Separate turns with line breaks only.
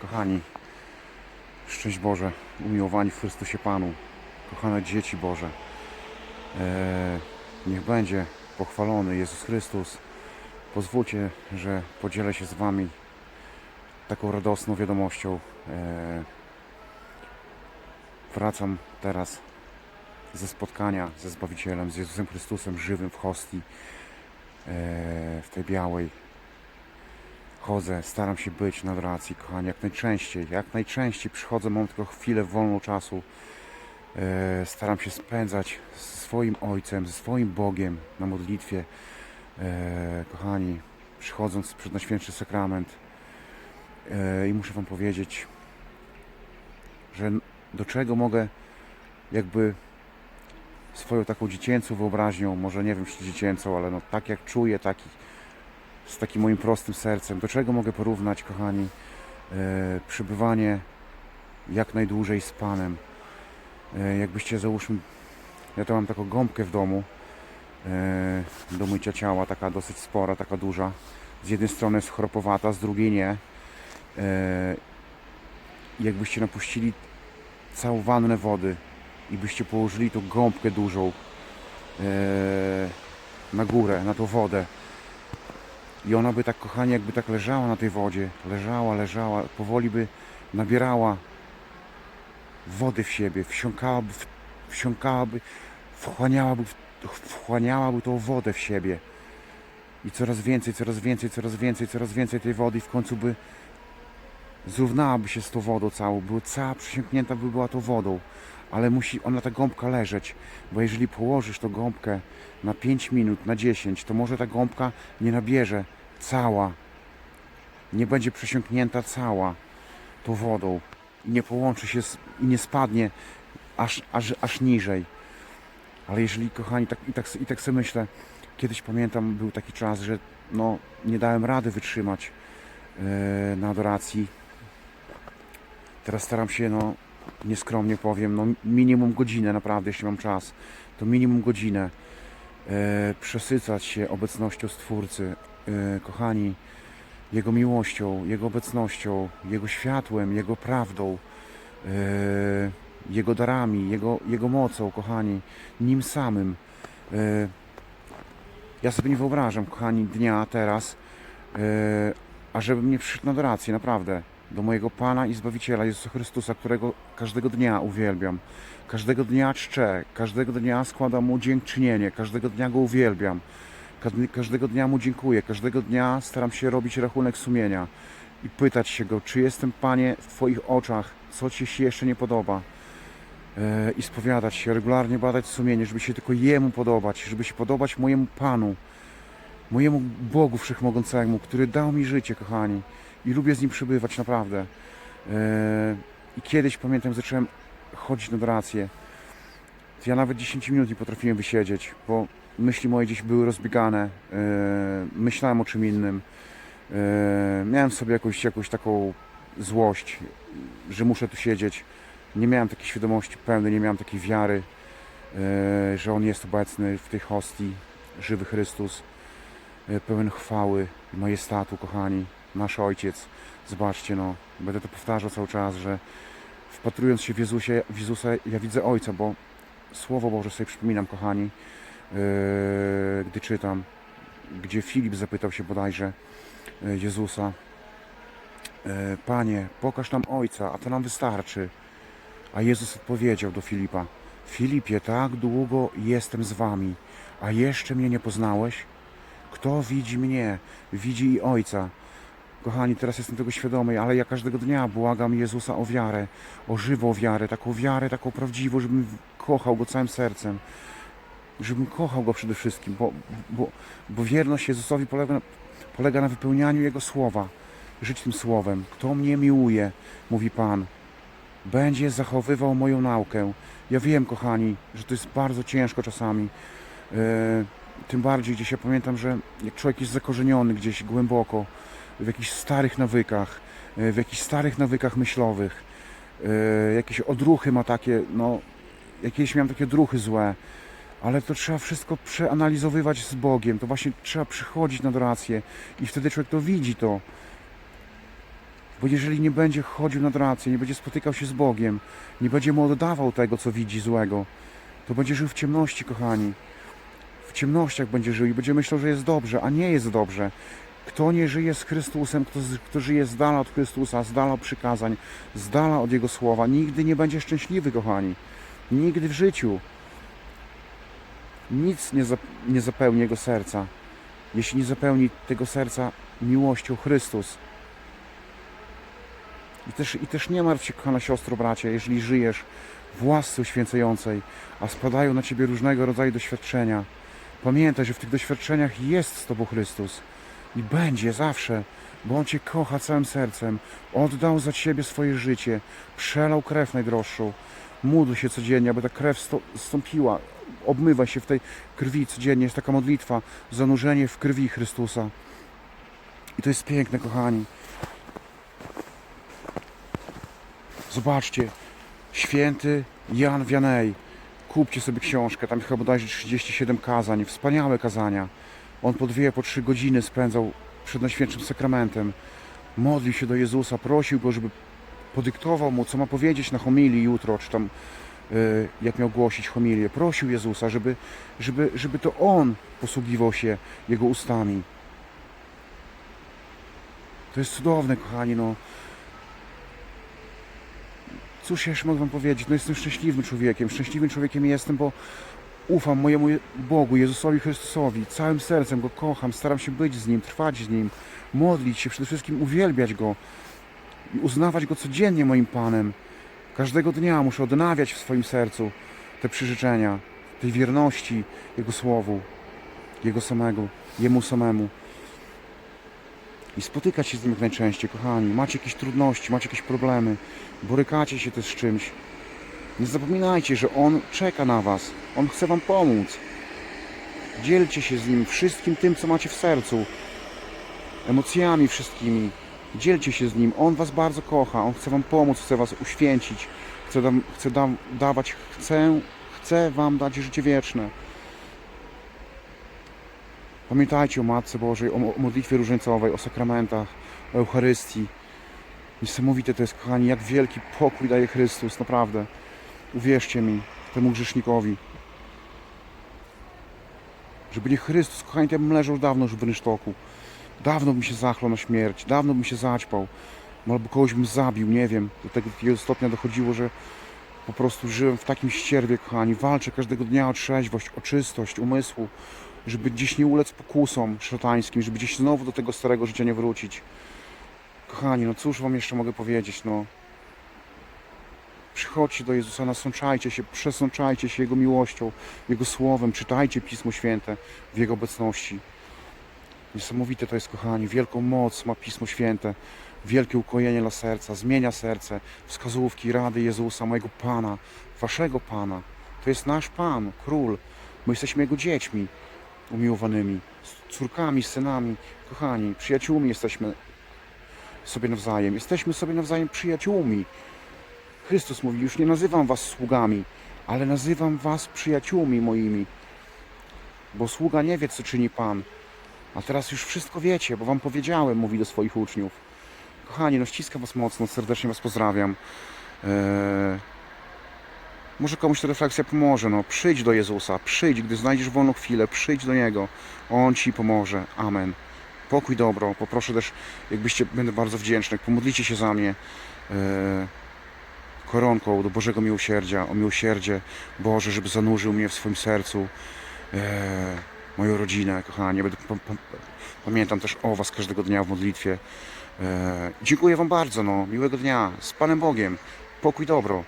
Kochani, szczęść Boże, umiłowani w Chrystusie Panu, kochane dzieci Boże, e, niech będzie pochwalony Jezus Chrystus. Pozwólcie, że podzielę się z Wami taką radosną wiadomością. E, wracam teraz ze spotkania ze Zbawicielem, z Jezusem Chrystusem żywym w hostii, e, w tej białej. Chodzę, staram się być na adoracji, kochani, jak najczęściej. Jak najczęściej przychodzę, mam tylko chwilę wolną czasu. E, staram się spędzać ze swoim Ojcem, ze swoim Bogiem na modlitwie. E, kochani, przychodząc przed Najświętszy Sakrament e, i muszę Wam powiedzieć, że do czego mogę jakby swoją taką dziecięcą wyobraźnią, może nie wiem czy dziecięcą, ale no tak jak czuję, taki, z takim moim prostym sercem, do czego mogę porównać, kochani, e, przebywanie jak najdłużej z Panem. E, jakbyście załóżmy, ja to mam taką gąbkę w domu, e, do mycia ciała, taka dosyć spora, taka duża. Z jednej strony jest chropowata, z drugiej nie. Jakbyście napuścili całą wannę wody i byście położyli tą gąbkę dużą na górę, na tą wodę i ona by tak, kochani, jakby tak leżała na tej wodzie, leżała, leżała, powoli by nabierała wody w siebie, wsiąkałaby, wsiąkałaby, wchłaniałaby, wchłaniałaby tą wodę w siebie. I coraz więcej, coraz więcej, coraz więcej, coraz więcej tej wody. I w końcu by zrównałaby się z tą wodą całą, była cała przesiąknięta by była tą wodą, ale musi ona ta gąbka leżeć, bo jeżeli położysz tą gąbkę na 5 minut, na 10, to może ta gąbka nie nabierze cała, nie będzie przesiąknięta cała tą wodą i nie połączy się i nie spadnie aż, aż, aż niżej. Ale jeżeli, kochani, tak, i, tak, i tak sobie myślę, kiedyś pamiętam, był taki czas, że no, nie dałem rady wytrzymać e, na adoracji. Teraz staram się, no, nieskromnie powiem, no, minimum godzinę naprawdę, jeśli mam czas, to minimum godzinę e, przesycać się obecnością Stwórcy, kochani, Jego miłością, Jego obecnością, Jego światłem, Jego prawdą, e, Jego darami, Jego, Jego mocą, kochani, Nim samym. E, ja sobie nie wyobrażam, kochani, dnia teraz, e, ażebym nie przyszedł na adorację, naprawdę, do mojego Pana i Zbawiciela Jezusa Chrystusa, którego każdego dnia uwielbiam, każdego dnia czczę, każdego dnia składam Mu dziękczynienie, każdego dnia Go uwielbiam, każdego dnia Mu dziękuję, każdego dnia staram się robić rachunek sumienia i pytać się Go, czy jestem, Panie, w Twoich oczach, co Ci się jeszcze nie podoba e, i spowiadać się, regularnie badać sumienie, żeby się tylko Jemu podobać, żeby się podobać mojemu Panu, mojemu Bogu Wszechmogącemu, który dał mi życie, kochani, i lubię z Nim przybywać, naprawdę. E, I kiedyś, pamiętam, zacząłem chodzić na adorację. To ja nawet 10 minut nie potrafiłem wysiedzieć, bo myśli moje gdzieś były rozbiegane, e, myślałem o czym innym. E, miałem w sobie jakąś, jakąś taką złość, że muszę tu siedzieć. Nie miałem takiej świadomości pełnej, nie miałem takiej wiary, e, że On jest obecny w tej hostii, żywy Chrystus, pełen chwały majestatu, kochani, nasz Ojciec. Zobaczcie, no, będę to powtarzał cały czas, że wpatrując się w, Jezusie, w Jezusa, ja widzę Ojca, bo Słowo Boże sobie przypominam, kochani, gdy czytam, gdzie Filip zapytał się bodajże e, Jezusa, e, Panie, pokaż nam Ojca, a to nam wystarczy. A Jezus odpowiedział do Filipa, Filipie, tak długo jestem z wami, a jeszcze mnie nie poznałeś? Kto widzi mnie, widzi i Ojca. Kochani, teraz jestem tego świadomy, ale ja każdego dnia błagam Jezusa o wiarę, o żywą wiarę, taką wiarę, taką prawdziwą, żebym kochał Go całym sercem, żebym kochał Go przede wszystkim, bo, bo, bo wierność Jezusowi polega na, polega na wypełnianiu Jego słowa, żyć tym słowem. Kto mnie miłuje, mówi Pan, będzie zachowywał moją naukę. Ja wiem, kochani, że to jest bardzo ciężko czasami. E, tym bardziej gdzieś ja pamiętam, że jak człowiek jest zakorzeniony gdzieś głęboko w jakichś starych nawykach, e, w jakichś starych nawykach myślowych, e, jakieś odruchy ma takie, no, jakieś miałem takie odruchy złe, ale to trzeba wszystko przeanalizowywać z Bogiem. To właśnie trzeba przychodzić na adorację i wtedy człowiek to widzi to. Bo jeżeli nie będzie chodził nad rację, nie będzie spotykał się z Bogiem, nie będzie mu oddawał tego, co widzi złego, to będzie żył w ciemności, kochani. W ciemnościach będzie żył i będzie myślał, że jest dobrze, a nie jest dobrze. Kto nie żyje z Chrystusem, kto, kto żyje z dala od Chrystusa, z dala od przykazań, z dala od Jego słowa, nigdy nie będzie szczęśliwy, kochani. Nigdy w życiu. Nic nie, nie zapełni Jego serca, jeśli nie zapełni tego serca miłością Chrystus. I też, I też nie martw się, kochana siostro, bracie, jeżeli żyjesz w łasce a spadają na Ciebie różnego rodzaju doświadczenia. Pamiętaj, że w tych doświadczeniach jest z Tobą Chrystus i będzie zawsze, bo On Cię kocha całym sercem. Oddał za Ciebie swoje życie, przelał krew najdroższą. Módl się codziennie, aby ta krew stąpiła. Obmywaj się w tej krwi codziennie. Jest taka modlitwa, zanurzenie w krwi Chrystusa. I to jest piękne, kochani. Zobaczcie, święty Jan Wianej. Kupcie sobie książkę, tam chyba bodajże 37 kazań, wspaniałe kazania. On po dwie, po trzy godziny spędzał przed Najświętszym Sakramentem. Modlił się do Jezusa, prosił Go, żeby podyktował Mu, co ma powiedzieć na homilii jutro, czy tam jak miał głosić homilię. Prosił Jezusa, żeby, żeby, żeby to On posługiwał się Jego ustami. To jest cudowne, kochani, no. Cóż jeszcze mogę Wam powiedzieć? No jestem szczęśliwym człowiekiem. Szczęśliwym człowiekiem jestem, bo ufam mojemu Bogu, Jezusowi Chrystusowi. Całym sercem Go kocham, staram się być z Nim, trwać z Nim, modlić się, przede wszystkim uwielbiać Go i uznawać Go codziennie moim Panem. Każdego dnia muszę odnawiać w swoim sercu te przyrzeczenia, tej wierności Jego Słowu, Jego samego, Jemu samemu. I spotykać się z Nim jak najczęściej, kochani. Macie jakieś trudności, macie jakieś problemy, borykacie się też z czymś. Nie zapominajcie, że On czeka na Was. On chce Wam pomóc. Dzielcie się z Nim wszystkim tym, co macie w sercu. Emocjami wszystkimi. Dzielcie się z Nim. On Was bardzo kocha. On chce Wam pomóc, chce Was uświęcić. Chce, dam, chce dam, dawać, chce, chce Wam dać życie wieczne. Pamiętajcie o Matce Bożej, o mo- o modlitwie różańcowej, o sakramentach, o Eucharystii. Niesamowite to jest, kochani, jak wielki pokój daje Chrystus, naprawdę. Uwierzcie mi, temu grzesznikowi. Żeby nie Chrystus, kochani, to leżał dawno już w rynsztoku. Dawno bym się zachlał na śmierć, dawno bym się zaćpał. Albo kogoś bym zabił, nie wiem. Do tego takiego stopnia dochodziło, że po prostu żyłem w takim ścierwie, kochani. Walczę każdego dnia o trzeźwość, o czystość umysłu, żeby gdzieś nie ulec pokusom szatańskim, żeby gdzieś znowu do tego starego życia nie wrócić. Kochani, no cóż wam jeszcze mogę powiedzieć, no. Przychodźcie do Jezusa, nasączajcie się, przesączajcie się Jego miłością, Jego Słowem, czytajcie Pismo Święte w Jego obecności. Niesamowite to jest, kochani, wielką moc ma Pismo Święte, wielkie ukojenie dla serca, zmienia serce, wskazówki, rady Jezusa, mojego Pana, Waszego Pana. To jest nasz Pan, Król. My jesteśmy Jego dziećmi umiłowanymi, córkami, synami, kochani, przyjaciółmi jesteśmy sobie nawzajem. Jesteśmy sobie nawzajem przyjaciółmi. Chrystus mówi, już nie nazywam was sługami, ale nazywam was przyjaciółmi moimi. Bo sługa nie wie, co czyni Pan. A teraz już wszystko wiecie, bo wam powiedziałem, mówi do swoich uczniów. Kochani, no ściskam was mocno, serdecznie was pozdrawiam. Eee, może komuś ta refleksja pomoże. No, przyjdź do Jezusa, przyjdź, gdy znajdziesz wolną chwilę, przyjdź do Niego. On ci pomoże. Amen. Pokój dobro. Poproszę też, jakbyście, będę bardzo wdzięczny, pomodlicie się za mnie e, koronką do Bożego Miłosierdzia, o miłosierdzie Boże, żeby zanurzył mnie w swoim sercu, e, moją rodzinę, kochanie. Będę, pa, pa, pamiętam też o Was każdego dnia w modlitwie. E, dziękuję Wam bardzo, no. Miłego dnia. Z Panem Bogiem. Pokój dobro.